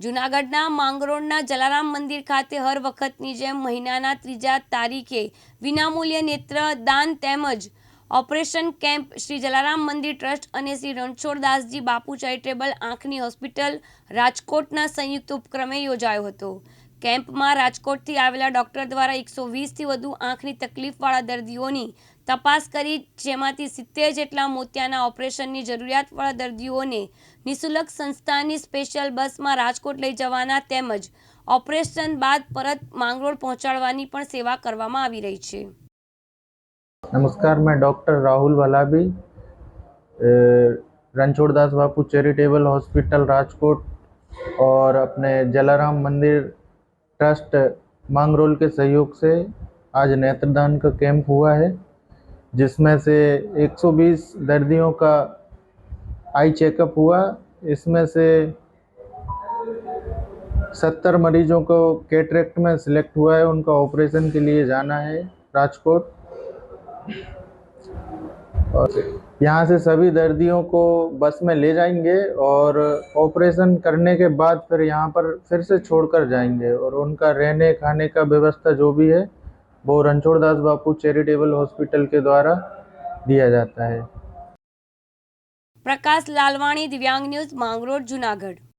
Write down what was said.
જૂનાગઢના માંગરોળના જલારામ મંદિર ખાતે હર વખતની જેમ મહિનાના ત્રીજા તારીખે વિનામૂલ્ય નેત્ર દાન તેમજ ઓપરેશન કેમ્પ શ્રી જલારામ મંદિર ટ્રસ્ટ અને શ્રી રણછોડદાસજી બાપુ ચેરિટેબલ આંખની હોસ્પિટલ રાજકોટના સંયુક્ત ઉપક્રમે યોજાયો હતો. કેમ્પમાં રાજકોટથી આવેલા ડોક્ટર દ્વારા એકસો વીસથી વધુ આંખની તકલીફવાળા દર્દીઓની તપાસ કરી જેમાંથી સિત્તેર જેટલા મોતિયાના ઓપરેશનની જરૂરિયાતવાળા દર્દીઓને નિઃશુલ્ક સંસ્થાની સ્પેશિયલ બસમાં રાજકોટ લઈ જવાના તેમજ ઓપરેશન બાદ પરત માંગરોળ પહોંચાડવાની પણ સેવા કરવામાં આવી રહી છે नमस्कार मैं डॉक्टर राहुल वलाबी अ, रणछोड़दास बापू चैरिटेबल हॉस्पिटल राजकोट और अपने जलाराम मंदिर ट्रस्ट मांगरोल के सहयोग से आज नेत्रदान का कैंप हुआ है, जिसमें से 120 दर्दियों का आई चेकअप हुआ। इसमें से 70 मरीजों को कैटरेक्ट में सिलेक्ट हुआ है। उनका ऑपरेशन के लिए जाना है राजकोट। और यहाँ से सभी दर्दियों को बस में ले जाएँगे और ऑपरेशन करने के बाद फिर यहाँ पर फिर से छोड़कर जाएँगे और उनका रहने, खाने का व्यवस्था जो भी है, वो रणछोड़दास बापू चैरिटेबल हॉस्पिटल के द्वारा दिया जाता है। प्रकाश लालवाणी, दिव्यांग न्यूज़ मांगरोड जूनागढ़।